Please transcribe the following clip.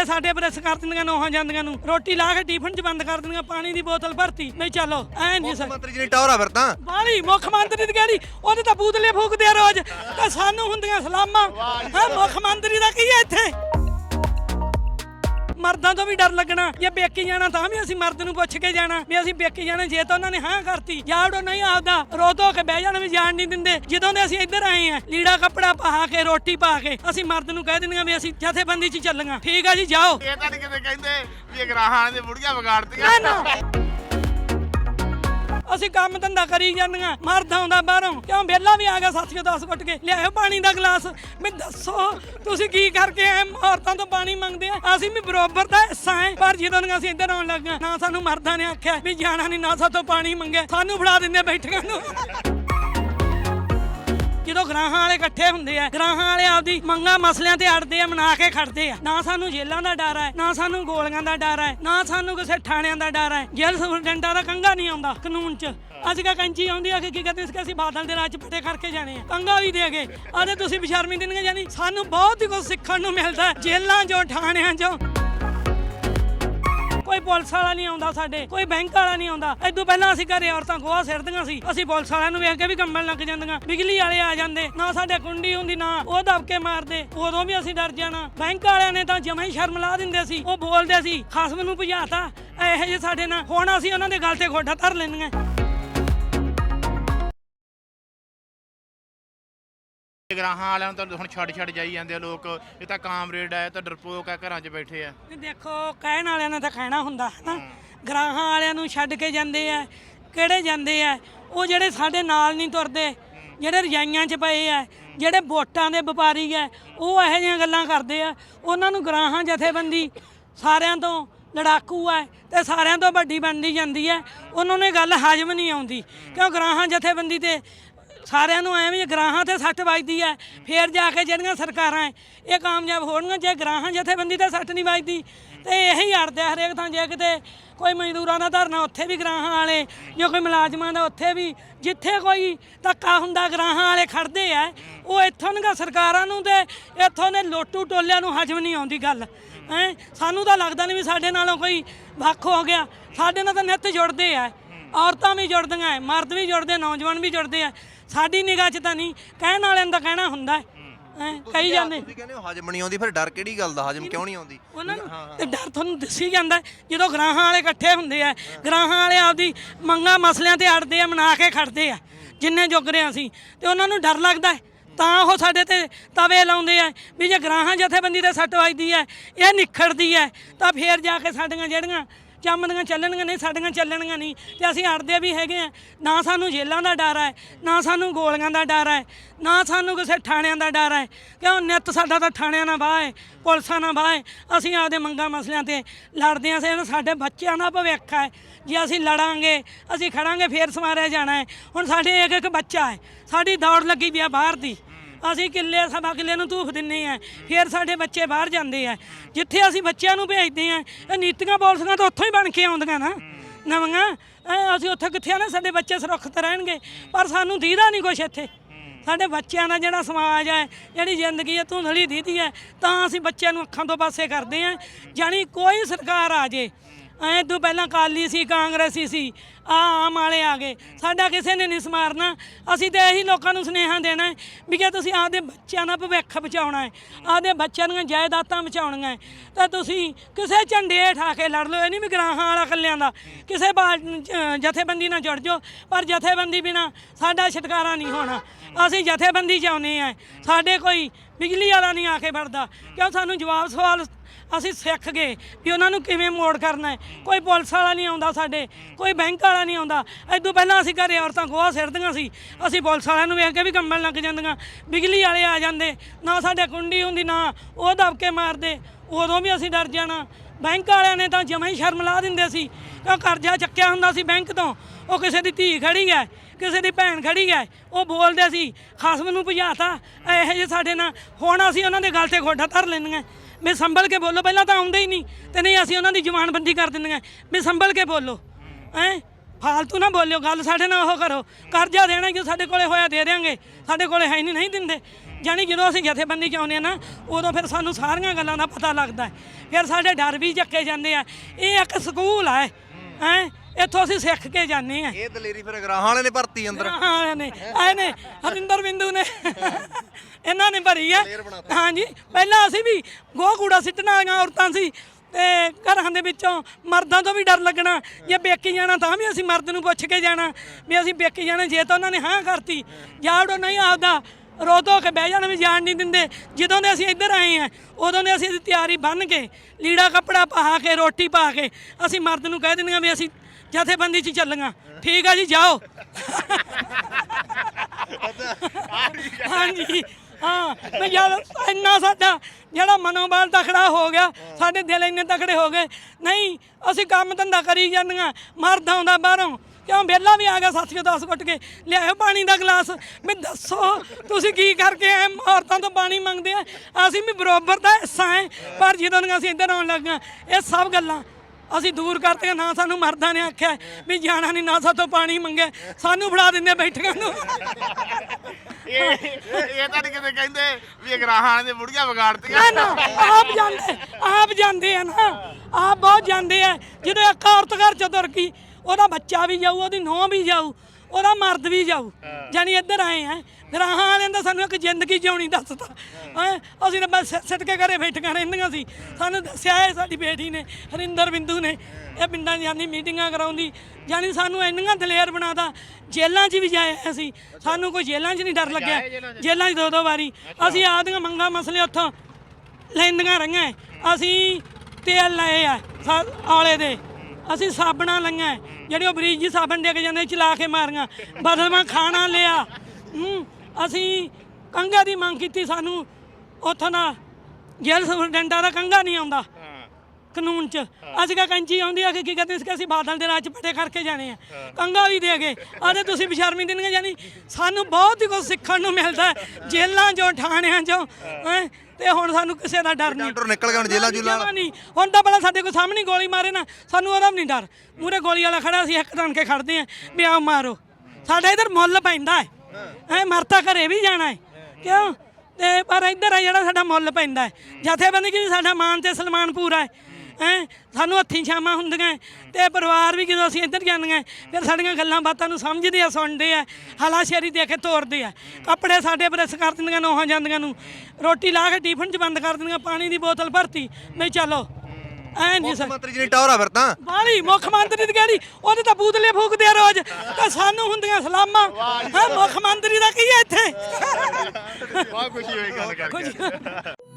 ਗਲੇ ਸਾਡੇ ਪ੍ਰੈਸ ਕਰ ਦਿੰਦੀਆਂ ਨੋਹਾਂ ਜਾਂਦੀਆਂ ਨੂੰ। ਰੋਟੀ ਲਾ ਕੇ ਟਿਫਨ 'ਚ ਬੰਦ ਕਰ ਦਿੰਦੀਆਂ ਪਾਣੀ ਦੀ ਬੋਤਲ ਭਰਤੀ। ਨਹੀਂ ਚਲੋ ਐ ਨਹੀਂ ਮੁੱਖ ਸਰ ਮੰਤਰੀ ਜੀ ਟੌਰਾ ਫਿਰ ਤਾਂ ਬਾਲੀ ਮੁੱਖ ਮੰਤਰੀ ਦੀ ਕਿਹੜੀ? ਉਹਦੇ ਤਾਂ ਬੂਤਲੇ ਫੂਕਦੇ ਆ ਰੋਜ਼। ਤੇ ਸਾਨੂੰ ਹੁੰਦੀਆਂ ਸਲਾਮਾਂ। ਹਾਂ ਮੁੱਖ ਮੰਤਰੀ ਦਾ ਕੀ ਹੈ ਇੱਥੇ? ਮਰਦਾਂ ਤੋਂ ਵੀ ਡਰ ਲੱਗਣਾ। ਜੇ ਬੇਕੀ ਜਾਣਾ ਤਾਂ ਵੀ ਅਸੀਂ ਮਰਦ ਨੂੰ ਪੁੱਛ ਕੇ ਜਾਣਾ ਵੀ ਅਸੀਂ ਬੇਕੀ ਜਾਣਾ ਜੇ ਤਾਂ ਉਹਨਾਂ ਨੇ ਹਾਂ ਕਰਤੀ ਜਾਂ ਉਹ ਨਹੀਂ ਆਪਦਾ ਰੋ ਧੋ ਕੇ ਬਹਿ ਜਾਣਾ ਵੀ ਜਾਣ ਨਹੀਂ ਦਿੰਦੇ। ਜਦੋਂ ਦੇ ਅਸੀਂ ਇੱਧਰ ਆਏ ਆ ਲੀੜਾ ਕੱਪੜਾ ਪਾ ਕੇ ਰੋਟੀ ਪਾ ਕੇ ਅਸੀਂ ਮਰਦ ਨੂੰ ਕਹਿ ਦਿੰਦੀਆਂ ਵੀ ਅਸੀਂ ਜਥੇਬੰਦੀ 'ਚ ਚੱਲਾਂਗਾ ਠੀਕ ਆ ਜੀ ਜਾਓ। ਇਹ ਤਾਂ ਨੀ ਕਿਤੇ ਕਹਿੰਦੇ ਵੀ ਗਰਾਹਾਂ ਦੇ ਬੁੜੀਆਂ ਵਿਗਾੜਤੀਆਂ। ਨਾ ਨਾ। ਅਸੀਂ ਕੰਮ ਧੰਦਾ ਕਰੀ ਜਾਂਦੀਆਂ, ਮਰਦ ਆਉਂਦਾ ਬਾਹਰੋਂ। ਕਿਉਂ ਵਿਹਲਾ ਵੀ ਆ ਗਿਆ ਸਾਥੀਓ 10 ਘੁੱਟ ਕੇ? ਲਿਆਓ ਪਾਣੀ ਦਾ ਗਲਾਸ। ਮੈਂ ਦੱਸੋ, ਤੁਸੀਂ ਕੀ ਕਰਕੇ ਆਏ ਔਰਤਾਂ ਤੋਂ ਪਾਣੀ ਮੰਗਦੇ ਆ? ਅਸੀਂ ਵੀ ਬਰੋਬਰ ਦਾ ਹਿੱਸਾ ਹੈ ਪਰ ਜਦੋਂ ਦੀਆਂ ਅਸੀਂ ਇੱਧਰ ਆਉਣ ਲੱਗਾ ਨਾ ਸਾਨੂੰ ਮਰਦਾਂ ਨੇ ਆਖਿਆ ਵੀ ਜਾਣਾ ਨਹੀਂ ਨਾ ਸਾਥੋਂ ਪਾਣੀ ਮੰਗਿਆ। ਸਾਨੂੰ ਫੜਾ ਦਿੰਦੇ ਬੈਠੀਆਂ ਨੂੰ। ਜਦੋਂ ਗ੍ਰਾਹਾਂ ਵਾਲੇ ਇਕੱਠੇ ਹੁੰਦੇ ਆ, ਗ੍ਰਾਹਾਂ ਵਾਲੇ ਆਪਦੀ ਮੰਗਾ ਮਸਲਿਆਂ ਤੇ ਅੜਦੇ ਆ, ਮਨਾ ਕੇ ਖੜਦੇ ਆ। ਨਾ ਸਾਨੂੰ ਜੇਲਾਂ ਦਾ ਡਰ ਹੈ ਨਾ ਸਾਨੂੰ ਗੋਲੀਆਂ ਦਾ ਡਰ ਹੈ ਨਾ ਸਾਨੂੰ ਕਿਸੇ ਥਾਣਿਆਂ ਦਾ ਡਰ ਹੈ ਜੇਲ੍ਹ ਸੁਪਰਡੈਂਟਾਂ ਦਾ ਕੰਗਾ ਨਹੀਂ ਆਉਂਦਾ ਕਾਨੂੰਨ 'ਚ। ਅੱਜ ਕਾ ਕੰਚੀ ਆਉਂਦੀ ਆ ਕਿ ਕੀ ਕਹਿੰਦੇ ਸੀ ਅਸੀਂ ਬਾਦਲ ਦੇ ਰਾਜ 'ਚ ਕਰਕੇ ਜਾਣੇ ਆ। ਕੰਗਾ ਵੀ ਦੇ ਗਏ ਆਦੇ ਤੁਸੀਂ ਬਸ਼ਰਮੀ ਦੇਣਗੇ ਜਾਨੀ ਸਾਨੂੰ ਬਹੁਤ ਹੀ ਕੁਝ ਸਿੱਖਣ ਨੂੰ ਮਿਲਦਾ ਜੇਲਾਂ 'ਚੋਂ, ਥਾਣਿਆਂ 'ਚੋਂ। ਕੋਈ ਪੁਲਿਸ ਵਾਲਾ ਨਹੀਂ ਆਉਂਦਾ ਸਾਡੇ, ਕੋਈ ਬੈਂਕ ਵਾਲਾ ਨਹੀਂ ਆਉਂਦਾ। ਇਦੋਂ ਪਹਿਲਾਂ ਅਸੀਂ ਘਰੇ ਔਰਤਾਂ ਗੋਹਾ ਸਿਰਦੀਆਂ ਸੀ। ਅਸੀਂ ਪੁਲਿਸ ਵਾਲਿਆਂ ਨੂੰ ਵੇਖ ਕੇ ਵੀ ਕੰਬਣ ਲੱਗ ਜਾਂਦੀਆਂ। ਬਿਜਲੀ ਵਾਲੇ ਆ ਜਾਂਦੇ। ਨਾ ਸਾਡੇ ਕੁੰਡੀ ਹੁੰਦੀ, ਨਾ ਉਹ ਦਬਕੇ ਮਾਰਦੇ। ਉਦੋਂ ਵੀ ਅਸੀਂ ਡਰ ਜਾਣਾ। ਬੈਂਕ ਵਾਲਿਆਂ ਨੇ ਤਾਂ ਜਮਾਂ ਹੀ ਸ਼ਰਮ ਲਾ ਦਿੰਦੇ ਸੀ। ਉਹ ਬੋਲਦੇ ਸੀ, ਖਸਮ ਨੂੰ ਭਜਾਤਾ। ਇਹੋ ਜਿਹੇ ਸਾਡੇ ਨਾਲ। ਹੁਣ ਅਸੀਂ ਉਹਨਾਂ ਦੇ ਗੱਲ ਤੇ ਗੋਡਾ ਧਰ ਲੈਂਦੀਆਂ। ਗਰਾਹਾਂ ਵਾਲਿਆਂ ਨੂੰ ਤਾਂ ਹੁਣ ਛੱਡ ਛੱਡ ਜਾਈ ਜਾਂਦੇ ਆ ਲੋਕ। ਇਹ ਤਾਂ ਕਾਮਰੇਡ ਆ ਇਹ ਤਾਂ ਡਰਪੋਕ ਆ ਘਰਾਂ 'ਚ ਬੈਠੇ ਆ। ਵੀ ਦੇਖੋ ਕਹਿਣ ਵਾਲਿਆਂ ਨੇ ਤਾਂ ਕਹਿਣਾ ਹੁੰਦਾ ਹੈ ਨਾ? ਗਰਾਹਾਂ ਵਾਲਿਆਂ ਨੂੰ ਛੱਡ ਕੇ ਜਾਂਦੇ ਆ ਕਿਹੜੇ ਜਾਂਦੇ ਆ? ਉਹ ਜਿਹੜੇ ਸਾਡੇ ਨਾਲ ਨਹੀਂ ਤੁਰਦੇ ਜਿਹੜੇ ਰਜਾਈਆਂ 'ਚ ਪਏ ਆ ਜਿਹੜੇ ਵੋਟਾਂ ਦੇ ਵਪਾਰੀ ਆ ਉਹ ਇਹੋ ਜਿਹੀਆਂ ਗੱਲਾਂ ਕਰਦੇ ਆ। ਉਹਨਾਂ ਨੂੰ ਗਰਾਹਾਂ ਜਥੇਬੰਦੀ ਸਾਰਿਆਂ ਤੋਂ ਲੜਾਕੂ ਆ ਤੇ ਸਾਰਿਆਂ ਤੋਂ ਵੱਡੀ ਬਣਦੀ ਜਾਂਦੀ ਹੈ ਉਹਨਾਂ ਨੂੰ ਇਹ ਗੱਲ ਹਜਮ ਨਹੀਂ ਆਉਂਦੀ। ਕਿਉਂ? ਗਰਾਹਾਂ ਜਥੇਬੰਦੀ ਤੇ ਸਾਰਿਆਂ ਨੂੰ ਐਵੇਂ ਗਰਾਹਾਂ ਤੇ ਸੱਟ ਵੱਜਦੀ ਹੈ। ਫੇਰ ਜਾ ਕੇ ਜਿਹੜੀਆਂ ਸਰਕਾਰਾਂ ਹੈ, ਇਹ ਕਾਮਯਾਬ ਹੋਣਗੀਆਂ ਜੇ ਗਰਾਹਾਂ ਜਥੇਬੰਦੀ ਤੇ ਸੱਟ ਨਹੀਂ ਵੱਜਦੀ ਤੇ ਇਹੀ ਅੜਦੇ ਆ ਹਰੇਕ ਥਾਂ ਜੇ ਕਿਤੇ ਕੋਈ ਮਜ਼ਦੂਰਾਂ ਦਾ ਧਰਨਾ ਉੱਥੇ ਵੀ ਗਰਾਹਾਂ ਵਾਲੇ ਜੇ ਕੋਈ ਮੁਲਾਜ਼ਮਾਂ ਦਾ ਉੱਥੇ ਵੀ ਜਿੱਥੇ ਕੋਈ ਧੱਕਾ ਹੁੰਦਾ ਗਰਾਹਾਂ ਵਾਲੇ ਖੜਦੇ ਆ ਉਹ ਇੱਥੋਂ ਦੀਆਂ ਸਰਕਾਰਾਂ ਨੂੰ ਤੇ ਇੱਥੋਂ ਦੇ ਲੋਟੂ ਟੋਲਿਆਂ ਨੂੰ ਹਜਮ ਨਹੀਂ ਆਉਂਦੀ ਗੱਲ। ਹੈ ਸਾਨੂੰ ਤਾਂ ਲੱਗਦਾ ਨਹੀਂ ਵੀ ਸਾਡੇ ਨਾਲੋਂ ਕੋਈ ਵੱਖ ਹੋ ਗਿਆ। ਸਾਡੇ ਨਾਲ ਤਾਂ ਨਿੱਤ ਜੁੜਦੇ ਆ ਔਰਤਾਂ ਵੀ ਜੁੜਦੀਆਂ ਐ ਮਰਦ ਵੀ ਜੁੜਦੇ ਨੌਜਵਾਨ ਵੀ ਜੁੜਦੇ ਆ। ਸਾਡੀ ਨਿਗਾਹ 'ਚ ਤਾਂ ਨਹੀਂ ਕਹਿਣ ਵਾਲਿਆਂ ਦਾ ਕਹਿਣਾ ਹੁੰਦਾ ਹੈ। ਹੈਂ, ਕਹੀ ਜਾਂਦੇ। ਤੁਸੀਂ ਕਹਿੰਦੇ ਹੋ ਹਜਮ ਨਹੀਂ ਆਉਂਦੀ ਫਿਰ ਡਰ ਕਿਹੜੀ ਗੱਲ ਦਾ ਹਜਮ ਕਿਉਂ ਨਹੀਂ ਆਉਂਦੀ? ਉਹਨਾਂ ਨੂੰ ਤੇ ਡਰ ਤੁਹਾਨੂੰ ਦੱਸੀ ਜਾਂਦਾ ਹੈ, ਜਦੋਂ ਗਰਾਹਾਂ ਵਾਲੇ ਇਕੱਠੇ ਹੁੰਦੇ ਆ ਗਰਾਹਾਂ ਵਾਲੇ ਆਪਦੀ ਮੰਗਾ ਮਸਲਿਆਂ ਤੇ ਅੜਦੇ ਆ ਮਨਾ ਕੇ ਖੜਦੇ ਆ ਜਿੰਨੇ ਜੋਗਰੇ ਅਸੀਂ ਤੇ ਉਹਨਾਂ ਨੂੰ ਡਰ ਲੱਗਦਾ ਹੈ। ਤਾਂ ਉਹ ਸਾਡੇ ਤੇ ਤਵੇ ਲਾਉਂਦੇ ਆ ਵੀ ਜੇ ਗਰਾਹਾਂ ਜਥੇਬੰਦੀ ਤੇ ਸੱਟ ਵੱਜਦੀ ਹੈ ਇਹ ਨਿਖੜਦੀ ਹੈ ਤਾਂ ਫੇਰ ਜਾ ਕੇ ਸਾਡੀਆਂ ਜਿਹੜੀਆਂ ਚੰਮਦੀਆਂ ਚੱਲਣਗੀਆਂ, ਨਹੀਂ ਸਾਡੀਆਂ ਚੱਲਣਗੀਆਂ ਨਹੀਂ। ਤੇ ਅਸੀਂ ਅੜਦੇ ਵੀ ਹੈਗੇ ਆ। ਨਾ ਸਾਨੂੰ ਜੇਲ੍ਹਾਂ ਦਾ ਡਰ ਹੈ, ਨਾ ਸਾਨੂੰ ਗੋਲੀਆਂ ਦਾ ਡਰ ਹੈ, ਨਾ ਸਾਨੂੰ ਕਿਸੇ ਥਾਣਿਆਂ ਦਾ ਡਰ ਹੈ। ਕਿਉਂ? ਨਿੱਤ ਸਾਡਾ ਤਾਂ ਥਾਣਿਆਂ ਨਾਲ ਵਾਹ ਹੈ, ਪੁਲਿਸਾਂ ਨਾਲ ਵਾਹ ਹੈ। ਅਸੀਂ ਆਪਦੇ ਮੰਗਾਂ ਮਸਲਿਆਂ ਤੇ ਲੜਦੇ ਆਂ ਸੇ ਸਾਡੇ ਬੱਚਿਆਂ ਦਾ ਭਵਿੱਖ ਹੈ। ਜੇ ਅਸੀਂ ਲੜਾਂਗੇ, ਅਸੀਂ ਖੜਾਂਗੇ, ਫੇਰ ਸਮਾਰਿਆ ਜਾਣਾ ਹੈ। ਹੁਣ ਸਾਡੇ ਇੱਕ ਇੱਕ ਬੱਚਾ ਹੈ, ਸਾਡੀ ਦੌੜ ਲੱਗੀ ਵੀ ਆ ਬਾਹਰ ਦੀ। ਅਸੀਂ ਕਿੱਲੇ ਸਵਾ ਕਿੱਲੇ ਨੂੰ ਧੂਫ ਦਿੰਨੇ ਆ। ਫਿਰ ਸਾਡੇ ਬੱਚੇ ਬਾਹਰ ਜਾਂਦੇ ਆ। ਜਿੱਥੇ ਅਸੀਂ ਬੱਚਿਆਂ ਨੂੰ ਭੇਜਦੇ ਆ, ਇਹ ਨੀਤੀਆਂ ਪਾਲਿਸੀਆਂ ਤਾਂ ਉੱਥੋਂ ਹੀ ਬਣ ਕੇ ਆਉਂਦੀਆਂ ਨਾ। ਨਵੀਆਂ ਅਸੀਂ ਉੱਥੇ ਕਿੱਥੇ ਆ ਨਾ, ਸਾਡੇ ਬੱਚੇ ਸੁਰੱਖਿਅਤ ਰਹਿਣਗੇ। ਪਰ ਸਾਨੂੰ ਦੀਦਾ ਨਹੀਂ ਕੁਛ ਇੱਥੇ। ਸਾਡੇ ਬੱਚਿਆਂ ਦਾ ਜਿਹੜਾ ਸਮਾਜ ਹੈ ਜਿਹੜੀ ਜ਼ਿੰਦਗੀ ਹੈ ਧੁੰਦਲੀ ਦੀਦੀ ਹੈ ਤਾਂ ਅਸੀਂ ਬੱਚਿਆਂ ਨੂੰ ਅੱਖਾਂ ਤੋਂ ਪਾਸੇ ਕਰਦੇ ਆ। ਜਾਨੀ ਕੋਈ ਸਰਕਾਰ ਆ ਜੇ। ਐ ਤੋਂ ਪਹਿਲਾਂ ਕਾਲੀ ਸੀ, ਕਾਂਗਰਸੀ ਸੀ। ਆ ਆਮ ਵਾਲੇ ਆ ਗਏ। ਸਾਡਾ ਕਿਸੇ ਨੇ ਨਹੀਂ ਸਮਾਰਨਾ। ਅਸੀਂ ਤੇ ਇਹੀ ਲੋਕਾਂ ਨੂੰ ਸੁਨੇਹਾ ਦੇਣਾ ਹੈ ਵੀ ਜੇ ਤੁਸੀਂ ਆਪਦੇ ਬੱਚਿਆਂ ਦਾ ਭਵਿੱਖ ਬਚਾਉਣਾ ਹੈ ਆਪਦੇ ਬੱਚਿਆਂ ਦੀਆਂ ਜਾਇਦਾਦਾਂ ਬਚਾਉਣੀਆਂ ਹੈ, ਤਾਂ ਤੁਸੀਂ ਕਿਸੇ ਝੰਡੇ ਹੇਠ ਆ ਕੇ ਲੜ ਲਓ। ਇਹ ਨਹੀਂ ਵੀ ਗਰਾਹਾਂ ਵਾਲਾ ਕੱਲਿਆਂ ਦਾ। ਕਿਸੇ ਬਾਲ- ਜ- ਜਥੇਬੰਦੀ ਨਾਲ ਜੁੜ ਜਾਓ ਪਰ ਜਥੇਬੰਦੀ ਬਿਨਾ ਸਾਡਾ ਛੁਟਕਾਰਾ ਨਹੀਂ ਹੋਣਾ। ਅਸੀਂ ਜਥੇਬੰਦੀ ਚਾਹੁੰਦੇ ਆ ਸਾਡੇ ਕੋਈ ਬਿਜਲੀ ਵਾਲਾ ਨਹੀਂ ਆ ਕੇ ਫੜਦਾ ਕਿਉਂ? ਸਾਨੂੰ ਜਵਾਬ ਸਵਾਲ ਅਸੀਂ ਸਿੱਖ ਗਏ ਵੀ ਉਹਨਾਂ ਨੂੰ ਕਿਵੇਂ ਮੋੜ ਕਰਨਾ ਹੈ? ਕੋਈ ਪੁਲਿਸ ਵਾਲਾ ਨਹੀਂ ਆਉਂਦਾ ਸਾਡੇ। ਕੋਈ ਬੈਂਕ ਵਾਲਾ ਨਹੀਂ ਆਉਂਦਾ। ਇਦੋਂ ਪਹਿਲਾਂ ਅਸੀਂ ਘਰੇ ਔਰਤਾਂ ਗੋਹਾ ਸਿਰਦੀਆਂ ਸੀ। ਅਸੀਂ ਪੁਲਿਸ ਵਾਲਿਆਂ ਨੂੰ ਵੇਖ ਕੇ ਵੀ ਕੰਬਣ ਲੱਗ ਜਾਂਦੀਆਂ। ਬਿਜਲੀ ਵਾਲੇ ਆ ਜਾਂਦੇ। ਨਾ ਸਾਡੇ ਕੁੰਡੀ ਹੁੰਦੀ, ਨਾ ਉਹ ਦਬਕੇ ਮਾਰਦੇ। ਉਦੋਂ ਵੀ ਅਸੀਂ ਡਰ ਜਾਣਾ। ਬੈਂਕ ਵਾਲਿਆਂ ਨੇ ਤਾਂ ਜਮਾਂ ਹੀ ਸ਼ਰਮ ਲਾ ਦਿੰਦੇ ਸੀ। ਕਿਉਂ ਕਰਜ਼ਾ ਚੱਕਿਆ ਹੁੰਦਾ ਸੀ ਬੈਂਕ ਤੋਂ? ਉਹ ਕਿਸੇ ਦੀ ਧੀ ਖੜੀ ਹੈ, ਕਿਸੇ ਦੀ ਭੈਣ ਖੜੀ ਹੈ। ਉਹ ਬੋਲਦੇ ਸੀ, ਖਸਮ ਨੂੰ ਭਜਾਤਾ। ਇਹੋ ਜਿਹੇ ਸਾਡੇ ਨਾਲ ਹੁਣ ਅਸੀਂ ਉਹਨਾਂ ਦੇ ਗੱਲ ਤੇ ਗੋਡਾ ਧਰ ਲੈਂਦੀਆਂ ਵੀ ਸੰਭਲ ਕੇ ਬੋਲੋ। ਪਹਿਲਾਂ ਤਾਂ ਆਉਂਦੇ ਹੀ ਨਹੀਂ। ਤੇ ਨਹੀਂ, ਅਸੀਂ ਉਹਨਾਂ ਦੀ ਜ਼ੁਬਾਨਬੰਦੀ ਕਰ ਦਿੰਦੀਆਂ ਵੀ ਸੰਭਲ ਕੇ ਬੋਲੋ। ਹੈਂ? ਫਾਲਤੂ ਨਾ ਬੋਲਿਓ ਗੱਲ ਸਾਡੇ ਨਾਲ ਉਹ ਕਰੋ। ਕਰਜ਼ਾ ਦੇਣਾ ਕਿ ਸਾਡੇ ਕੋਲੇ ਹੋਇਆ ਦੇ ਦੇਾਂਗੇ ਸਾਡੇ ਕੋਲੇ ਹੈ ਨਹੀਂ ਨਹੀਂ ਦਿੰਦੇ। ਜਾਣੀ ਜਦੋਂ ਅਸੀਂ ਜਥੇਬੰਦੀ ਚ ਆਉਂਦੇ ਆ ਨਾ ਉਦੋਂ ਫਿਰ ਸਾਨੂੰ ਸਾਰੀਆਂ ਗੱਲਾਂ ਦਾ ਪਤਾ ਲੱਗਦਾ ਹੈ। ਫਿਰ ਸਾਡੇ ਡਰ ਵੀ ਚੱਕੇ ਜਾਂਦੇ ਆ। ਇਹ ਇੱਕ ਸਕੂਲ ਹੈ ਹੈ? ਇੱਥੋਂ ਅਸੀਂ ਸਿੱਖ ਕੇ ਜਾਂਦੇ ਆ ਇਹ ਦਲੇਰੀ ਫਿਰ ਗਰਾਹਾਂ ਵਾਲੇ ਨੇ ਭਰਤੀ ਅੰਦਰ। ਹਾਂ ਨੇ। ਆਏ ਨੇ ਹਰਿੰਦਰ ਬਿੰਦੂ ਨੇ। ਇਹਨਾਂ ਨੇ ਭਰੀ ਆ ਹਾਂਜੀ ਪਹਿਲਾਂ ਅਸੀਂ ਵੀ ਗੋਹ ਕੂੜਾ ਸਿੱਟਣ ਵਾਲੀਆਂ ਔਰਤਾਂ ਸੀ। ਤੇ ਘਰਾਂ ਦੇ ਵਿੱਚੋਂ ਮਰਦਾਂ ਤੋਂ ਵੀ ਡਰ ਲੱਗਣਾ। ਜੇ ਬੇਕੀ ਜਾਣਾ ਤਾਂ ਵੀ ਅਸੀਂ ਮਰਦ ਨੂੰ ਪੁੱਛ ਕੇ ਜਾਣਾ ਵੀ ਅਸੀਂ ਬੇਕੀ ਜਾਣਾ ਜੇ ਤਾਂ ਉਹਨਾਂ ਨੇ ਹਾਂ ਕਰਤੀ ਜਾੜੋ ਨਹੀਂ ਆਪਦਾ ਰੋ ਧੋ ਕੇ ਬਹਿ ਜਾਣਾ ਵੀ ਜਾਣ ਨਹੀਂ ਦਿੰਦੇ। ਜਦੋਂ ਦੇ ਅਸੀਂ ਇੱਧਰ ਆਏ ਆ ਉਦੋਂ ਦੇ ਅਸੀਂ ਇਹਦੀ ਤਿਆਰੀ ਬੰਨ ਕੇ ਲੀੜਾ ਕੱਪੜਾ ਪਾ ਕੇ ਰੋਟੀ ਪਾ ਕੇ ਅਸੀਂ ਮਰਦ ਨੂੰ ਕਹਿ ਦਿੰਦੀਆਂ ਵੀ ਅਸੀਂ ਜਥੇਬੰਦੀ 'ਚ ਚੱਲੀਆਂ। ਠੀਕ ਆ ਜੀ ਜਾਓ। ਹਾਂਜੀ। ਹਾਂ ਮੈਂ ਯਾਰ ਇੰਨਾ ਸਾਡਾ ਜਿਹੜਾ ਮਨੋਬਲ ਤਕੜਾ ਹੋ ਗਿਆ ਸਾਡੇ ਦਿਲ ਇੰਨੇ ਤਕੜੇ ਹੋ ਗਏ। ਨਹੀਂ ਅਸੀਂ ਕੰਮ ਧੰਦਾ ਕਰੀ ਜਾਂਦੀਆਂ ਮਰਦ ਆਉਂਦਾ ਬਾਹਰੋਂ। ਕਿਉਂ ਵਿਹਲਾ ਵੀ ਆ ਗਿਆ ਸਾਥੀਓ 10 ਘੁੱਟ ਕੇ? ਲਿਆਇਓ ਪਾਣੀ ਦਾ ਗਲਾਸ। ਮੈਂ ਦੱਸੋ ਤੁਸੀਂ ਕੀ ਕਰਕੇ ਆਏ ਔਰਤਾਂ ਤੋਂ ਪਾਣੀ ਮੰਗਦੇ ਆ? ਅਸੀਂ ਵੀ ਬਰੋਬਰ ਦਾ ਹਿੱਸਾ ਹੈ ਪਰ ਜਦੋਂ ਅਸੀਂ ਇੱਧਰ ਆਉਣ ਲੱਗਾ ਇਹ ਸਭ ਗੱਲਾਂ ਅਸੀਂ ਦੂਰ ਕਰਤੇ ਨਾ ਸਾਨੂੰ ਮਰਦਾਂ ਨੇ ਆਖਿਆ ਵੀ ਜਾਣਾ ਨਹੀਂ ਨਾ ਸਾਤੋਂ ਪਾਣੀ ਮੰਗੇ ਸਾਨੂੰ ਫੜਾ ਦਿੰਦੇ ਬੈਠੀਆਂ ਨੂੰ। ਇਹ ਇਹ ਤਾਂ ਨਹੀਂ ਕਿਤੇ ਕਹਿੰਦੇ ਵੀ ਗਰਾਹਾਂ ਦੇ ਬੁੜੀਆਂ ਵਿਗਾੜਤੀਆਂ। ਨਾ ਨਾ ਆਪ ਜਾਂਦੇ ਆਪ ਜਾਂਦੇ ਆ ਨਾ। ਆਪ ਬਹੁਤ ਜਾਂਦੇ ਆ। ਜਦੋਂ ਇੱਕ ਔਰਤ ਘਰ ਚ ਤੁਰ ਗਈ ਉਹਦਾ ਬੱਚਾ ਵੀ ਜਾਊ ਉਹਦੀ ਨੂੰਹ ਵੀ ਜਾਊ। ਉਹਦਾ ਮਰਦ ਵੀ ਜਾਊ। ਜਾਨੀ ਇੱਧਰ ਆਏ ਆ। ਗਰਾਹਾਂ ਵਾਲਿਆਂ ਦਾ ਸਾਨੂੰ ਇੱਕ ਜ਼ਿੰਦਗੀ ਜਿਉਣੀ ਦੱਸਤਾ। ਹੈਂ। ਅਸੀਂ ਤਾਂ ਬਸ ਸਿੱਟ ਕੇ ਘਰੇ ਬੈਠੀਆਂ ਰਹਿੰਦੀਆਂ ਸੀ। ਸਾਨੂੰ ਦੱਸਿਆ ਹੈ ਸਾਡੀ ਬੇਟੀ ਨੇ ਹਰਿੰਦਰ ਬਿੰਦੂ ਨੇ। ਇਹ ਪਿੰਡਾਂ ਜਾਂਦੀ ਮੀਟਿੰਗਾਂ ਕਰਾਉਂਦੀ। ਜਾਨੀ ਸਾਨੂੰ ਇੰਨੀਆਂ ਦਲੇਰ ਬਣਾਤਾ। ਜੇਲ੍ਹਾਂ 'ਚ ਵੀ ਜਾਏ ਅਸੀਂ ਸਾਨੂੰ ਕੋਈ ਜੇਲ੍ਹਾਂ 'ਚ ਨਹੀਂ ਡਰ ਲੱਗਿਆ। ਜੇਲ੍ਹਾਂ 'ਚ? ਦੋ ਦੋ ਵਾਰੀ। ਅਸੀਂ ਆਪਦੀਆਂ ਮੰਗਾਂ ਮਸਲੇ ਉੱਥੋਂ ਲੈਂਦੀਆਂ ਰਹੀਆਂ। ਅਸੀਂ ਤੇਲ ਲਏ ਆ ਆਲੇ ਦੇ। ਅਸੀਂ ਸਾਬਣਾਂ ਲਈਆਂ। ਜਿਹੜੇ ਉਹ ਬਰੀਜ ਜੀ ਸਾਬਣ ਦੇ ਕੇ ਜਾਂਦੇ ਚਲਾ ਕੇ ਮਾਰੀਆਂ। ਬਦਲਵਾਂ ਖਾਣਾ ਲਿਆ। ਹੂੰ ਅਸੀਂ ਕੰਗਾ ਦੀ ਮੰਗ ਕੀਤੀ ਸਾਨੂੰ। ਉੱਥੋਂ ਦਾ ਜੇਲ੍ਹ ਸੁਪਰਡੈਂਟਾਂ ਦਾ ਕੰਗਾ ਨਹੀਂ ਆਉਂਦਾ। ਕਾਨੂੰਨ ਚ। ਅੱਜ ਕਾ ਕੰਚੀ ਆਉਂਦੀ ਆ ਕਿ ਕੀ ਕਹਿੰਦੇ ਸੀ ਕਿ ਅਸੀਂ ਬਾਦਲ ਦੇ ਰਾਜ ਚ ਪੱਟੇ ਕਰਕੇ ਜਾਣੇ ਆ। ਕੰਗਾ ਵੀ ਦੇ ਗਏ ਆਦੇ ਤੁਸੀਂ ਬਿਸ਼ਰਮੀ ਦਿੰਦੀਆਂ ਯਾਨੀ ਸਾਨੂੰ ਬਹੁਤ ਹੀ ਕੁਝ ਸਿੱਖਣ ਨੂੰ ਮਿਲਦਾ ਹੈ, ਜੇਲ੍ਹਾਂ ਚੋਂ ਠਾਣਿਆਂ ਚੋਂ ਹੈਂ, ਤੇ ਹੁਣ ਸਾਨੂੰ ਕਿਸੇ ਦਾ ਡਰ ਨਹੀਂ। ਡਾਕਟਰ ਨਿਕਲ ਗਏ ਹੁਣ ਜੇਲਾਂ ਜੁਲਾਂ ਜਮਾਂ ਨਹੀਂ। ਹੁਣ ਤਾਂ ਪਹਿਲਾਂ ਸਾਡੇ ਕੋਲ ਸਾਹਮਣੇ ਗੋਲੀ ਮਾਰੇ ਨਾ ਸਾਨੂੰ ਉਹਦਾ ਵੀ ਨਹੀਂ ਡਰ। ਮੂਰੇ ਗੋਲੀ ਵਾਲਾ ਖੜਾ ਸੀ ਇੱਕ ਤਣ ਕੇ ਖੜਦੇ ਆ ਵੀ ਆ ਮਾਰੋ। ਸਾਡਾ ਇਧਰ ਮੁੱਲ ਪੈਂਦਾ ਹੈ। ਐ ਮਰਤਾ ਘਰੇ ਵੀ ਜਾਣਾ ਹੈ। ਕਿਉਂ? ਤੇ ਪਰ ਇੱਧਰ ਆ ਜਿਹੜਾ ਸਾਡਾ ਮੁੱਲ ਪੈਂਦਾ ਹੈ। ਜਥੇਬੰਦੀ ਕੀ ਸਾਡਾ ਮਾਨ ਤੇ ਸਲਮਾਨ ਪੂਰਾ ਹੈ। ਹੈ? ਸਾਨੂੰ ਹੱਥੀਂ ਛਾਵਾਂ ਹੁੰਦੀਆਂ। ਤੇ ਪਰਿਵਾਰ ਵੀ ਜਦੋਂ ਅਸੀਂ ਇੱਧਰ ਜਾਂਦੀਆਂ ਫਿਰ ਸਾਡੀਆਂ ਗੱਲਾਂ ਬਾਤਾਂ ਨੂੰ ਸਮਝਦੇ ਆ ਸੁਣਦੇ ਆ ਹਲਾਸ਼ੇਰੀ ਦੇ ਕੇ ਤੋਰਦੇ ਆ। ਕੱਪੜੇ ਸਾਡੇ ਪ੍ਰੈਸ ਕਰ ਦਿੰਦੀਆਂ ਨੋਹਾਂ ਜਾਂਦੀਆਂ ਨੂੰ। ਰੋਟੀ ਲਾ ਕੇ ਟਿਫਨ 'ਚ ਬੰਦ ਕਰ ਦਿੰਦੀਆਂ ਪਾਣੀ ਦੀ ਬੋਤਲ ਭਰਤੀ। ਨਹੀਂ ਚਲੋ। ਐ ਨਹੀਂ ਮੁੱਖ ਸਰ। ਮੰਤਰੀ ਜੀ ਟੌਰਾ ਫਿਰ ਤਾਂ ਬਾਲੀ ਮੁੱਖ ਮੰਤਰੀ ਦੀ ਕਿਹੜੀ? ਉਹਦੇ ਤਾਂ ਬੂਤਲੇ ਫੂਕਦੇ ਆ ਰੋਜ਼। ਤੇ ਸਾਨੂੰ ਹੁੰਦੀਆਂ ਸਲਾਮਾਂ। ਹੈ ਮੁੱਖ ਮੰਤਰੀ ਦਾ ਕੀ ਹੈ ਇੱਥੇ? ਬਹੁਤ ਖੁਸ਼ੀ ਹੋਈ ਗੱਲ ਕਰਕੇ।